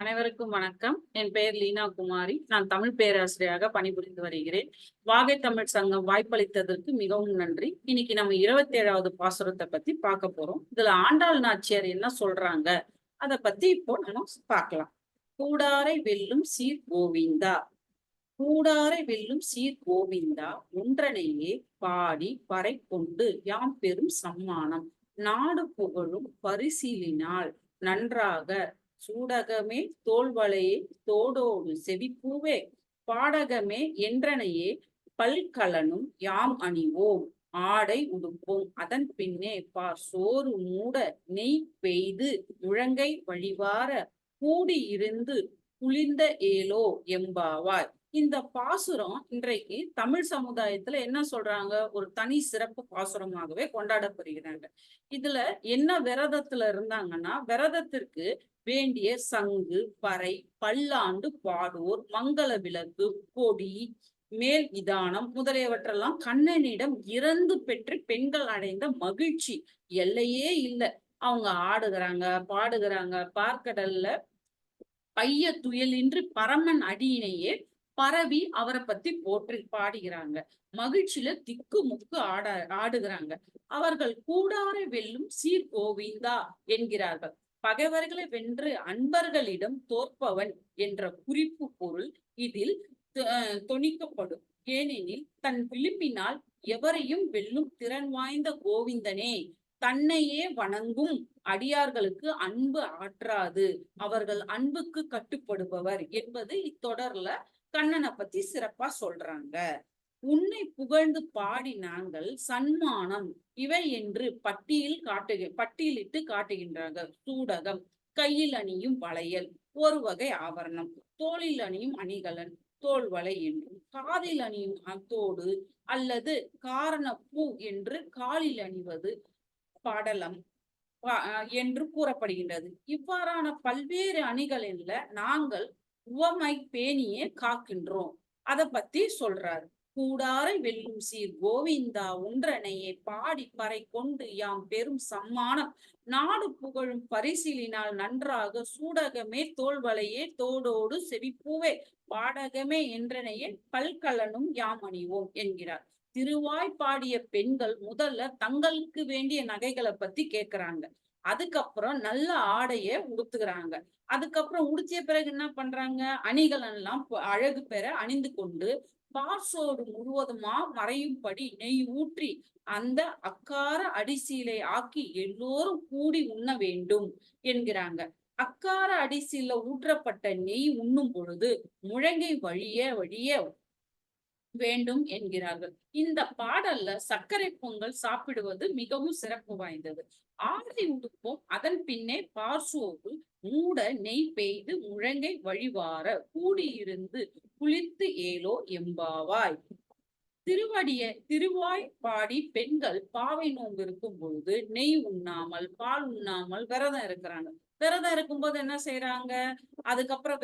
அனைவருக்கும் வணக்கம். என் பெயர் லீனா குமாரி. நான் தமிழ் பேராசிரியராக பணிபுரிந்து வருகிறேன். வாகை தமிழ் சங்கம் வாய்ப்பளித்ததற்கு மிகவும் நன்றி. இன்னைக்கு நம்ம இருபத்தி ஏழாவது பாசுரத்தை பத்தி பார்க்க போறோம். இதுல ஆண்டாள் நாச்சியார் என்ன சொல்றாங்க? அத பத்தி இப்போ நம்ம பார்க்கலாம். கூடாரை வெல்லும் சீர் கோவிந்தா. கூடாரை வெல்லும் சீர் கோவிந்தா ஒன்றனையே பாடி பறை கொண்டு யாம் பெரும் சம்மானம். நாடு புகழும் பரிசீலினால் நன்றாக சூடகமே தோல்வளையே தோடோடு செவிப்பூவே பாடகமே என்றனையே பல்கலனும் யாம் அணிவோம் ஆடை உடுப்போம். அதன் பின்னே பார் சோறு மூட நெய் பெய்து முழங்கை வழிவார கூடி இருந்து குளிர்ந்த ஏலோ எம்பாவாய். இந்த பாசுரம் இன்றைக்கு தமிழ் சமுதாயத்துல என்ன சொல்றாங்க? ஒரு தனி சிறப்பு பாசுரமாகவே கொண்டாடப்படுகிறாங்க. இதுல என்ன விரதத்துல இருந்தாங்கன்னா விரதத்திற்கு வேண்டிய சங்கு பறை பல்லாண்டு பாடோர் மங்கள விளக்கு கொடி மேல் விதானம் முதலியவற்றெல்லாம் கண்ணனிடம் இறந்து பெற்று பெண்கள் அடைந்த மகிழ்ச்சி. எல்லையே இல்லை. அவங்க ஆடுகிறாங்க பாடுகிறாங்க பார்க்கடல்ல பைய துயலின்றி பரமன் அடியினையே பரவி அவரை பத்தி போற்றி பாடுகிறாங்க. மகிழ்ச்சியில திக்கு முக்கு ஆட ஆடுகிறாங்க. அவர்கள் கூடார வெல்லும் சீர் கோவிந்தா என்கிறார்கள். பகைவர்களை வென்று அன்பர்களிடம் தோற்பவன் என்ற குறிப்பு பொருள் இதில் தொணிக்கப்படும் ஏனெனில் தன் விளிம்பினால் எவரையும் வெல்லும் திறன் வாய்ந்த கோவிந்தனே. தன்னையே வணங்கும் அடியார்களுக்கு அன்பு ஆற்றாது. அவர்கள் அன்புக்கு கட்டுப்படுபவர் என்பது இத்தொடர்ல கண்ணனை பத்தி சிறப்பா சொல்றாங்க. உன்னை புகழ்ந்து பாடி நாங்கள் சன்மானம் இவை என்று பட்டியல் காட்டுக பட்டியலிட்டு காட்டுகின்றார்கள். சூடகம் கையில் அணியும் வளையல் ஒரு வகை ஆபரணம். தோளில் அணியும் அணிகலன் தோல்வலை என்றும். காதில் அணியும் அத்தோடு அல்லது காரண பூ என்று காலில் அணிவது படலம் என்று கூறப்படுகின்றது. இவ்வாறான பல்வேறு அணிகளில் நாங்கள் உவமை பேணியே காக்கின்றோம். அதை பத்தி சொல்றாரு. கூடாரை வெல்லும் சீர் கோவிந்தா ஒன்றனையே பாடி பறை கொண்டு யாம் பெரும் சம்மானம். நாடு புகழும் பரிசீலினால் நன்றாக சூடகமே தோல்வலையே தோடோடு செவிப்பூவே. பாடகமே என்றனையே பல்கலனும் யாம் அணிவோம் என்கிறார். திருவாய் பாடிய பெண்கள் முதல்ல தங்களுக்கு வேண்டிய நகைகளை பத்தி கேக்குறாங்க. அதுக்கப்புறம் நல்ல ஆடைய உடுத்துகிறாங்க. அதுக்கப்புறம் உடுத்திய பிறகு என்ன பண்றாங்க? அணிகள் எல்லாம் அழகு பெற அணிந்து கொண்டு பார்சோடு முழுவதுமா மறையும்படி நெய் ஊற்றி அந்த அக்கார அடிசீலை ஆக்கி எல்லோரும் கூடி உண்ண வேண்டும் என்கிறாங்க. அக்கார அடிசீல ஊற்றப்பட்ட நெய் உண்ணும் பொழுது முழங்கை வழிய வழிய வேண்டும் என்கிறார்கள். இந்த பாடல்ல சர்க்கரை பொங்கல் சாப்பிடுவது மிகவும் சிறப்பு வாய்ந்தது. ஆதி உடுப்போம் அதன் பின்னே பார்சோவு மூட நெய் பெய்து முழங்கை வழிவார கூடியிருந்து குளித்து ஏலோ எம்பாவாய். திருவடிய திருவாய் பாடி பெண்கள் பாவை நோன்பு இருக்கும் பொழுது நெய் உண்ணாமல் பால் உண்ணாமல் விரதம் இருக்கிறாங்க. விரதம் இருக்கும்போது என்ன செய்யறாங்க அதுக்கப்புறம்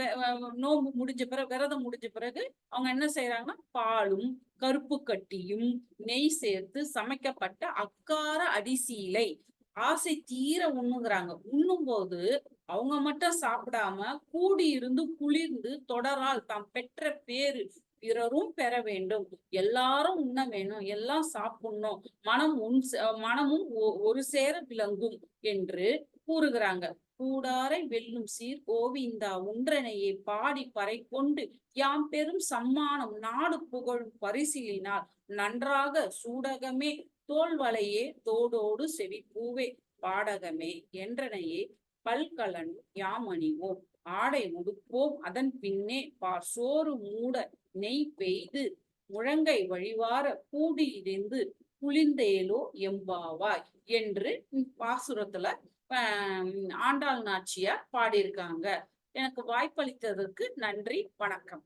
நோம்பு முடிஞ்ச பிறகு விரதம் முடிஞ்ச பிறகு அவங்க என்ன செய்யறாங்கன்னா பாலும் கருப்பு கட்டியும் நெய் சேர்த்து சமைக்கப்பட்ட அக்கார அடிசீலை ஆசை தீர உண்ணுங்கிறாங்க உண்ணும் போது அவங்க மட்டும் சாப்பிடாம கூடி இருந்து குளிர்ந்து தொடரால் தாம் பெற்ற பேரு பிறரும் பெற வேண்டும். எல்லாரும் உண்ண வேணும். எல்லாம் சாப்பிடணும். மனம் உன் மனமும் ஒரு சேர விளங்கும் என்று கூறுகிறாங்க. கூடாரை வெல்லும் சீர் கோவிந்தா ஒன்றனையே பாடி பறை கொண்டு யாம் பெரும் சம்மானம் நாடு புகழும் பரிசீலினால் நன்றாக சூடகமே தோல்வலையே தோடோடு செவி பூவே பாடகமே என்றனையே பல்கலன் யாம் அணிவோம். ஆடை உடுப்போம் அதன் பின்னே பார் சோறு மூட நெய் பெய்து முழங்கை வழிவார கூடியிருந்து குளிர்ந்தேலோ எம்பாவாய் என்று பாசுரத்துல ஆண்டாள் நாச்சியார் பாடியிருக்காங்க. எனக்கு வாய்ப்பளித்ததற்கு நன்றி வணக்கம்.